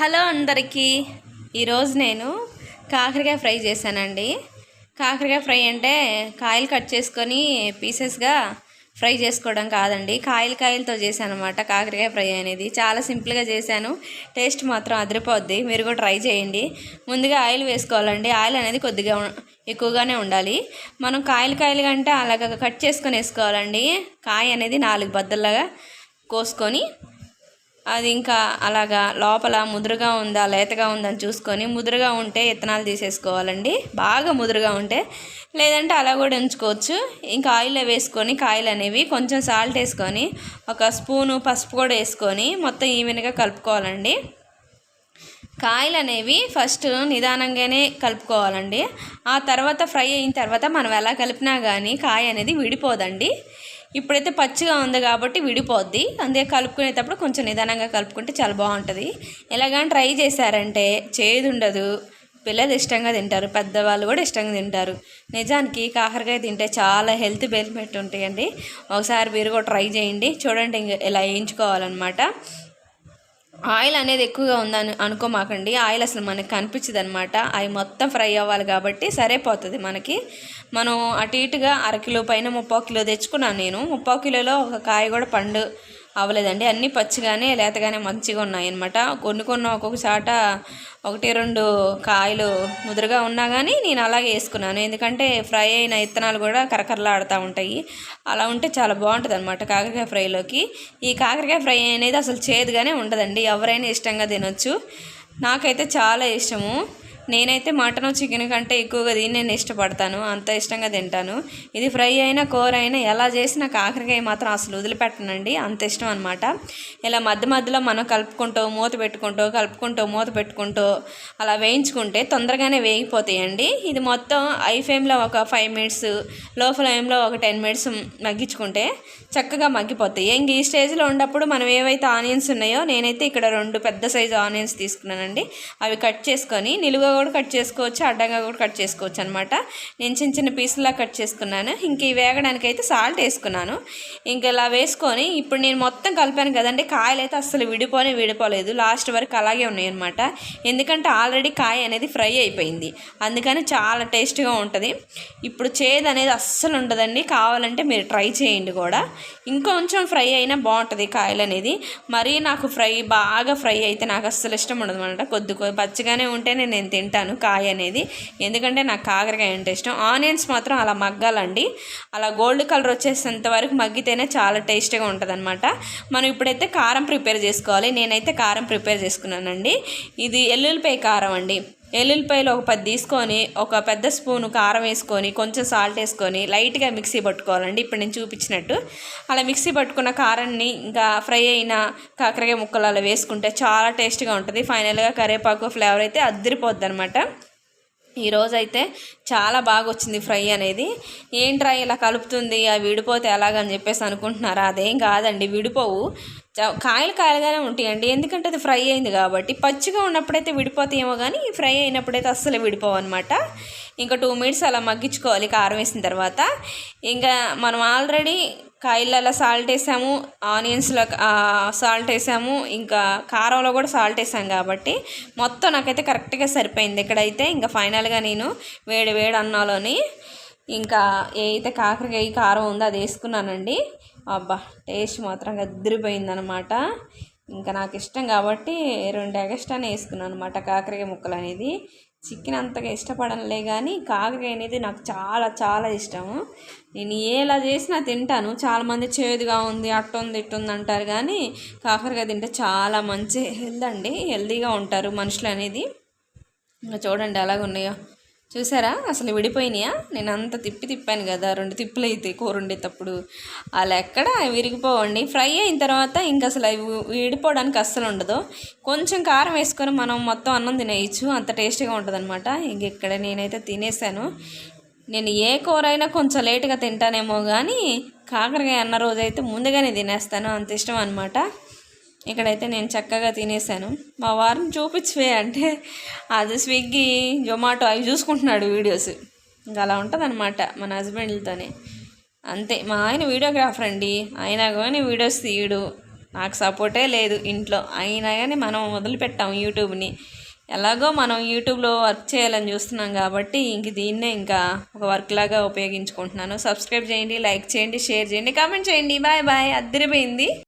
Hello అందరికీ. ఈరోజు నేను కాకరకాయ ఫ్రై చేశానండి. కాకరకాయ ఫ్రై అంటే కాయలు కట్ చేసుకొని పీసెస్గా ఫ్రై చేసుకోవడం కాదండి. కాయలు కాయలతో చేశాను అనమాట కాకరకాయ ఫ్రై అనేది. చాలా సింపుల్గా చేశాను. టేస్ట్ మాత్రం అదిరిపోద్ది. మీరు కూడా ట్రై చేయండి. ముందుగా ఆయిల్ వేసుకోవాలండి. ఆయిల్ అనేది కొద్దిగా ఎక్కువగానే ఉండాలి. మనం కాయలు కాయలు కంటే అలాగ కట్ చేసుకొని వేసుకోవాలండి. కాయ అనేది నాలుగు బద్దల్లాగా కోసుకొని అది ఇంకా అలాగా లోపల ముదురుగా ఉందా లేతగా ఉందని చూసుకొని ముదురుగా ఉంటే ఇత్తనాలు తీసేసుకోవాలండి. బాగా ముదురుగా ఉంటే లేదంటే అలా కూడా ఉంచుకోవచ్చు. ఇంకా ఆయిల్లో వేసుకొని కాయలు అనేవి కొంచెం సాల్ట్ వేసుకొని ఒక స్పూను పసుపు కూడా వేసుకొని మొత్తం ఈవెన్గా కలుపుకోవాలండి. కాయలు అనేవి ఫస్ట్ నిదానంగానే కలుపుకోవాలండి. ఆ తర్వాత ఫ్రై అయిన తర్వాత మనం ఎలా కలిపినా కానీ కాయ అనేది విడిపోదండి. ఇప్పుడైతే పచ్చిగా ఉంది కాబట్టి విడిపోద్ది. అందుకే కలుపుకునేటప్పుడు కొంచెం నిదానంగా కలుపుకుంటే చాలా బాగుంటుంది. ఎలాగని ట్రై చేశారంటే చేదు ఉండదు. పిల్లలు ఇష్టంగా తింటారు. పెద్దవాళ్ళు కూడా ఇష్టంగా తింటారు. నిజానికి కాకరకాయ తింటే చాలా హెల్త్ బెనిఫిట్ ఉంటాయండి. ఒకసారి మీరు కూడా ట్రై చేయండి. చూడండి ఇంకా ఇలా వేయించుకోవాలన్నమాట. ఆయిల్ అనేది ఎక్కువగా ఉందని అనుకోమాకండి. ఆయిల్ అసలు మనకి కనిపించదు అనమాట అవి మొత్తం ఫ్రై అవ్వాలి కాబట్టి సరిపోతుంది మనకి. మనం అటు ఇటుగా అరకిలో పైన ముప్పావు కిలో తెచ్చుకున్నాను నేను. ముప్పావు కిలోలో ఒక కాయ కూడా పండు అవ్వలేదండి. అన్నీ పచ్చిగానే లేతగానే మంచిగా ఉన్నాయన్నమాట. కొన్ని కొన్ని ఒక్కొక్క చాట ఒకటి రెండు కాయలు ముదురుగా ఉన్నా కానీ నేను అలాగే వేసుకున్నాను. ఎందుకంటే ఫ్రై అయిన ఇత్తనాలు కూడా కరకరలాడుతూ ఉంటాయి. అలా ఉంటే చాలా బాగుంటుంది అనమాట కాకరకాయ ఫ్రైలోకి. ఈ కాకరకాయ ఫ్రై అనేది అసలు చేదుగానే ఉండదండి. ఎవరైనా ఇష్టంగా తినొచ్చు. నాకైతే చాలా ఇష్టము. నేనైతే మటన్ చికెన్ కంటే ఎక్కువగా దీన్ని నేను ఇష్టపడతాను. అంత ఇష్టంగా తింటాను. ఇది ఫ్రై అయినా కూర అయినా ఎలా చేసినా కాకరకాయ మాత్రం అసలు వదిలిపెట్టనండి. అంత ఇష్టం అనమాట ఇలా మధ్య మధ్యలో మనం కలుపుకుంటూ మూత పెట్టుకుంటూ కలుపుకుంటూ మూత పెట్టుకుంటూ అలా వేయించుకుంటే తొందరగానే వేగిపోతాయండి. ఇది మొత్తం ఐ ఫ్లేమ్లో ఒక ఫైవ్ మినిట్స్లో ఫ్లేమ్లో ఒక టెన్ మినిట్స్ మగ్గించుకుంటే చక్కగా మగ్గిపోతాయి. ఇంక ఈ స్టేజ్లో ఉన్నప్పుడు మనం ఏవైతే ఆనియన్స్ ఉన్నాయో నేనైతే ఇక్కడ రెండు పెద్ద సైజు ఆనియన్స్ తీసుకున్నానండి. అవి కట్ చేసుకొని నిలువ కూడా కట్ చేసుకోవచ్చు అడ్డంగా కూడా కట్ చేసుకోవచ్చు అనమాట నేను చిన్న చిన్న పీసులా కట్ చేసుకున్నాను. ఇంక వేగడానికి అయితే సాల్ట్ వేసుకున్నాను. ఇంక ఇలా వేసుకొని ఇప్పుడు నేను మొత్తం కలిపాను కదండి కాయలు అయితే అస్సలు విడిపోనే విడిపోలేదు. లాస్ట్ వరకు అలాగే ఉన్నాయి అనమాట ఎందుకంటే ఆల్రెడీ కాయ అనేది ఫ్రై అయిపోయింది. అందుకని చాలా టేస్ట్గా ఉంటుంది. ఇప్పుడు చేదు అనేది అస్సలు ఉండదండి. కావాలంటే మీరు ట్రై చేయండి కూడా. ఇంకొంచెం ఫ్రై అయినా బాగుంటుంది కాయలు అనేది. మరీ నాకు ఫ్రై బాగా ఫ్రై అయితే నాకు అస్సలు ఇష్టం ఉండదు అనమాట కొద్ది పచ్చిగానే ఉంటేనే నేను తింటాను. తింటాను కాయ అనేది. ఎందుకంటే నాకు కాకరకాయ అంటే ఇష్టం. ఆనియన్స్ మాత్రం అలా మగ్గాలండి. అలా గోల్డ్ కలర్ వచ్చేసేంత వరకు మగ్గితేనే చాలా టేస్టీగా ఉంటుందన్నమాట. మనం ఇప్పుడైతే కారం ప్రిపేర్ చేసుకోవాలి. నేనైతే కారం ప్రిపేర్ చేసుకున్నానండి. ఇది ఎల్లుల్లిపాయ కారం అండి. ఎల్లుల్లిపాయలు ఒక పది తీసుకొని ఒక పెద్ద స్పూను కారం వేసుకొని కొంచెం సాల్ట్ వేసుకొని లైట్గా మిక్సీ పట్టుకోవాలండి. ఇప్పుడు నేను చూపించినట్టు. అలా మిక్సీ పట్టుకున్న కారాన్ని ఇంకా ఫ్రై అయిన కాకరకాయ ముక్కలు అలా వేసుకుంటే చాలా టేస్ట్గా ఉంటుంది. ఫైనల్గా కరివేపాకు ఫ్లేవర్ అయితే అద్దరిపోద్ది అనమాట ఈరోజు అయితే చాలా బాగా వచ్చింది ఫ్రై అనేది. ఏంట్రా ఇలా కలుపుతుంది అవి విడిపోతే ఎలాగని చెప్పేసి అనుకుంటున్నారా? అదేం కాదండి విడిపోవు. కాయలు కాయలుగానే ఉంటాయండి. ఎందుకంటే అది ఫ్రై అయింది కాబట్టి. పచ్చిగా ఉన్నప్పుడైతే విడిపోతాయేమో కానీ ఫ్రై అయినప్పుడైతే అస్సలు విడిపోవు అనమాట ఇంకా టూ మినిట్స్ అలా మగ్గించుకోవాలి కారం వేసిన తర్వాత. ఇంకా మనం ఆల్రెడీ కాయలలో సాల్ట్ వేసాము ఆనియన్స్లో సాల్ట్ వేసాము ఇంకా కారంలో కూడా సాల్ట్ వేసాం కాబట్టి మొత్తం నాకైతే కరెక్ట్గా సరిపోయింది. ఇక్కడైతే ఇంకా ఫైనల్గా నేను వేడి వేడి అన్నంలోని ఇంకా ఏదైతే కాకరకాయ కారం ఉందో అది వేసుకున్నానండి. అబ్బా టేస్ట్ మాత్రం గదిరిపోయిందనమాట ఇంకా నాకు ఇష్టం కాబట్టి రెండు ఎగస్ట్రానే వేసుకున్నాను అనమాట కాకరకాయ ముక్కలు అనేది చికెన్ అంతగా ఇష్టపడనులే కానీ కాకరకాయ అనేది నాకు చాలా చాలా ఇష్టము నేను ఎలా చేసినా తింటాను. చాలామంది చేదుగా ఉంది అట్టుంది ఇట్టుంది అంటారు కానీ కాకరకాయ తింటే చాలా మంచి హెల్త్ అండి. హెల్తీగా ఉంటారు మనుషులు అనేది. ఇంకా చూడండి ఎలాగ ఉన్నాయో చూసారా? అసలు విడిపోయినాయా? నేను అంత తిప్పి తిప్పాను కదా రెండు తిప్పులు అయితే కూర వండేటప్పుడు. అలా ఎక్కడ? విరిగిపోవండి. ఫ్రై అయిన తర్వాత ఇంక అసలు అవి విడిపోవడానికి అస్సలు ఉండదు. కొంచెం కారం వేసుకొని మనం మొత్తం అన్నం తినేయచ్చు. అంత టేస్టీగా ఉంటుందన్నమాట. ఇంక ఇక్కడ నేనైతే తినేసాను. నేను ఏ కూర అయినా కొంచెం లేటుగా తింటానేమో కానీ కాకరకాయ అన్న రోజు అయితే ముందుగానే తినేస్తాను. అంత ఇష్టం అనమాట ఇక్కడైతే నేను చక్కగా తినేసాను. మా వారిని చూపించవే అంటే అది స్విగ్గీ జొమాటో అవి చూసుకుంటున్నాడు వీడియోస్. ఇంకా అలా ఉంటుంది అనమాట మన హస్బెండ్లతోనే. అంతే. మా ఆయన వీడియోగ్రాఫర్ అండి. ఆయన కానీ వీడియోస్ తీయడు. నాకు సపోర్టే లేదు ఇంట్లో. అయినా కానీ మనం వదిలిపెట్టాం యూట్యూబ్ని. ఎలాగో మనం యూట్యూబ్లో వర్క్ చేయాలని చూస్తున్నాం కాబట్టి ఇంక దీన్నే ఇంకా ఒక వర్క్ లాగా ఉపయోగించుకుంటున్నాను. సబ్స్క్రైబ్ చేయండి లైక్ చేయండి షేర్ చేయండి కామెంట్ చేయండి. Bye bye. అద్దరిపోయింది.